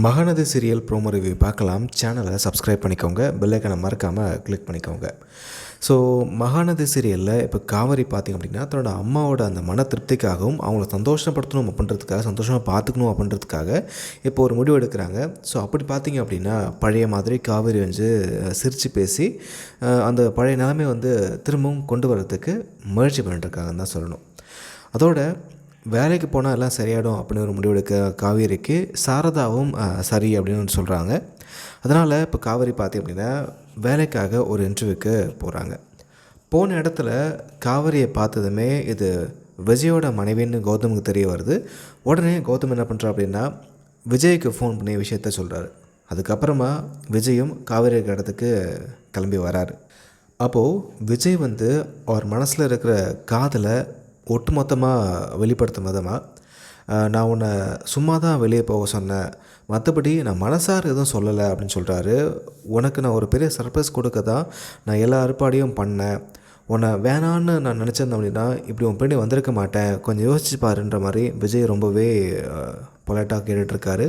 மகனது serial promo review பார்க்கலாம். சேனலை subscribe பண்ணிக்கோங்க. பெல்லைக்கனை மறக்காமல் கிளிக் பண்ணிக்கோங்க. ஸோ மகாநதி சீரியலில் இப்போ காவேரி பார்த்திங்க அப்படின்னா தன்னோட அம்மாவோட அந்த மன திருப்திக்காகவும் அவங்கள சந்தோஷப்படுத்தணும் அப்படின்றதுக்காக சந்தோஷமாக பார்த்துக்கணும் அப்படின்றதுக்காக இப்போ ஒரு முடிவு எடுக்கிறாங்க. ஸோ அப்படி பார்த்திங்க அப்படின்னா பழைய மாதிரி காவேரி வந்து சிரித்து பேசி அந்த பழைய நிலைமை வந்து திரும்பவும் கொண்டு வரதுக்கு முயற்சி பண்ணிட்டுருக்காங்கன்னு தான் சொல்லணும். அதோட வேலைக்கு போனால் எல்லாம் சரியாயிடும் அப்படின்னு ஒரு முடிவெடுக்க காவேரிக்கு சாரதாவும் சரி அப்படின்னு சொல்கிறாங்க அதனால் இப்போ காவேரி பார்த்திங்க அப்படின்னா வேலைக்காக ஒரு இன்டர்வியூக்கு போகிறாங்க போன இடத்துல காவேரியை பார்த்ததுமே இது விஜயோட மனைவின்னு கௌதமுக்கு தெரிய வருது. உடனே கௌதம் என்ன பண்ணுறா அப்படின்னா விஜய்க்கு ஃபோன் பண்ணி விஷயத்த சொல்கிறாரு அதுக்கப்புறமா விஜயும் காவேரி இருக்கிற இடத்துக்கு கிளம்பி வராரு. அப்போது விஜய் வந்து அவர் மனசில் இருக்கிற காதலை ஒட்டுமொத்தமாக வெளிப்படுத்தும் விதமாக நான் உன்னை சும்மா தான் வெளியே போக சொன்னேன். மற்றபடி நான் மனசார் எதுவும் சொல்லலை அப்படின்னு சொல்கிறாரு உனக்கு நான் ஒரு பெரிய சர்ப்ரைஸ் கொடுக்க தான் நான் எல்லா ஏற்பாடையும் பண்ணேன். உன்னை வேணான்னு நான் நினச்சிருந்தேன் அப்படின்னா இப்படி உன் பின்னாடி வந்திருக்க மாட்டேன். கொஞ்சம் யோசிச்சு பாருன்ற மாதிரி விஜய் ரொம்பவே பொலைட்டாக கேட்டுட்ருக்காரு.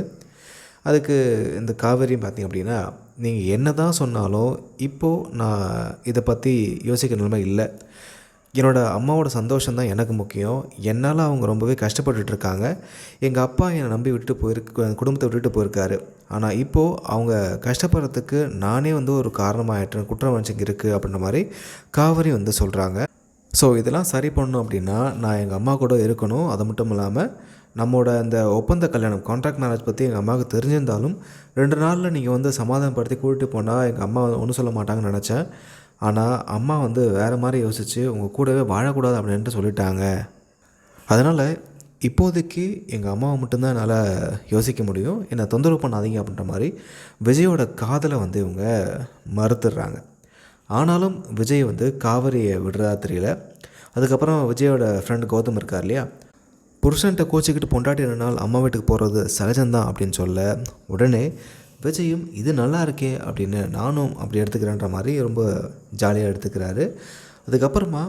அதுக்கு இந்த காவேரியும் பார்த்தீங்க அப்படின்னா நீங்கள் என்ன தான் சொன்னாலும் இப்போது நான் இதை பற்றி யோசிக்கிற நிலைமை இல்லை. என்னோடய அம்மாவோட சந்தோஷம் தான் எனக்கு முக்கியம். என்னால் அவங்க ரொம்பவே கஷ்டப்பட்டுட்டு இருக்காங்க எங்கள் அப்பா என்னை நம்பி விட்டுட்டு போயிருக்கு குடும்பத்தை விட்டுட்டு போயிருக்காரு. ஆனால் இப்போது அவங்க கஷ்டப்படுறதுக்கு நானே வந்து ஒரு காரணமாகிட்டேன் குற்றம் வச்சுங்க இருக்குது அப்படின்ற மாதிரி காவேரி வந்து சொல்கிறாங்க ஸோ இதெல்லாம் சரி பண்ணணும் அப்படின்னா நான் எங்கள் அம்மா கூட இருக்கணும். அது மட்டும் இல்லாமல் நம்மளோட அந்த ஒப்பந்த கல்யாணம் கான்ட்ராக்ட் மேரேஜ் பற்றி எங்கள் அம்மாவுக்கு தெரிஞ்சிருந்தாலும் ரெண்டு நாளில் நீங்கள் வந்து சமாதானப்படுத்தி கூட்டிட்டு போனால் எங்கள் அம்மா ஒன்றும் சொல்ல மாட்டாங்கன்னு நினச்சேன். ஆனால் அம்மா வந்து வேறு மாதிரி யோசித்து உங்கள் கூடவே வாழக்கூடாது அப்படின்ட்டு சொல்லிட்டாங்க. அதனால் இப்போதைக்கு எங்கள் அம்மாவை மட்டும்தான் என்னால் யோசிக்க முடியும். என்னை தொந்தரவு பண்ணாதீங்க அப்படின்ற மாதிரி விஜயோட காதலை வந்து இவங்க மறுத்துடுறாங்க. ஆனாலும் விஜய் வந்து காவிரியை விடுறதா தெரியல. அதுக்கப்புறம் விஜயோட ஃப்ரெண்ட் கௌதம் இருக்கார் இல்லையா? புருஷன்கிட்ட கோச்சிக்கிட்டு பொண்டாட்டி ரெண்டு நாள் அம்மா வீட்டுக்கு போகிறது சகஜம்தான் அப்படின்னு சொல்ல உடனே விஜயும் இது நல்லா இருக்கே அப்படின்னு நானும் அப்படி எடுத்துக்கிறேன்ற மாதிரி ரொம்ப ஜாலியாக எடுத்துக்கிறாரு. அதுக்கப்புறமா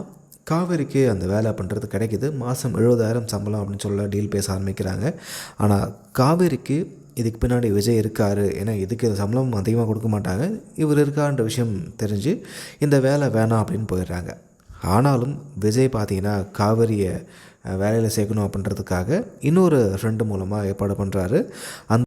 காவேரிக்கு அந்த வேலை பண்ணுறது கிடைக்கிது. மாதம் எழுபதாயிரம் சம்பளம் அப்படின்னு சொல்ல டீல் பேச ஆரம்பிக்கிறாங்க. ஆனால் காவேரிக்கு இதுக்கு பின்னாடி விஜய் இருக்கார். ஏன்னா இதுக்கு சம்பளம் அதிகமாக கொடுக்க மாட்டாங்க. இவர் இருக்கான்ற விஷயம் தெரிஞ்சு இந்த வேலை வேணாம் அப்படின்னு போயிடுறாங்க. ஆனாலும் விஜய் பார்த்தீங்கன்னா காவேரியை வேலையில் சேர்க்கணும் அப்படின்றதுக்காக இன்னொரு ஃப்ரெண்டு மூலமாக ஏற்பாடு பண்ணுறாரு அந்த